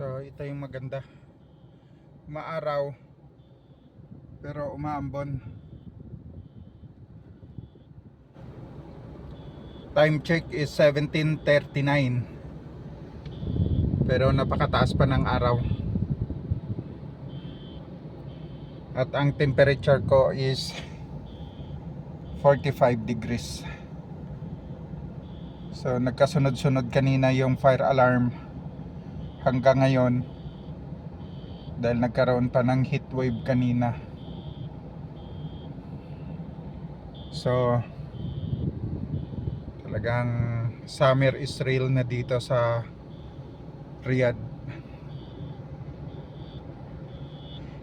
So ito yung maganda. Maaraw pero umaambon. Time check is 17:39. Pero napakataas pa ng araw. At ang temperature ko is 45 degrees. So nagkasunod-sunod kanina yung fire alarm hanggang ngayon dahil nagkaroon pa ng heat wave kanina. So talagang summer is real na dito sa Riyadh.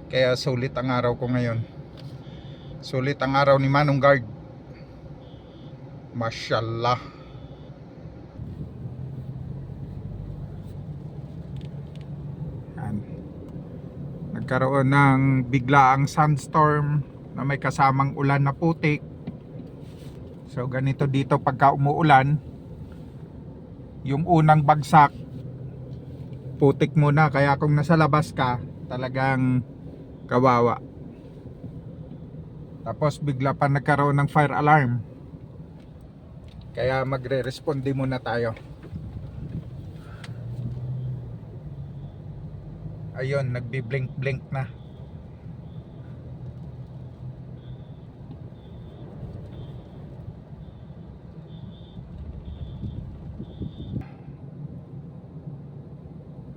Kaya sulit ang araw ko ngayon. Sulit ang araw ni Manong Guard. Mashallah. Nagkaroon ng biglaang sandstorm na may kasamang ulan na putik. So ganito dito pagka umuulan, yung unang bagsak putik muna kaya kung nasa labas ka talagang kawawa. Tapos bigla pa nagkaroon ng fire alarm. Kaya magre-responde muna tayo. Ayun, nagbi-blink-blink na.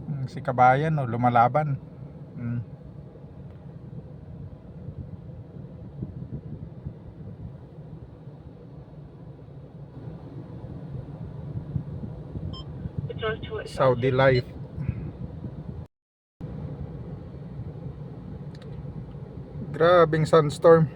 Hmm, Si kabayan, no, lumalaban. Hmm. Saudi Life. Grabing sandstorm.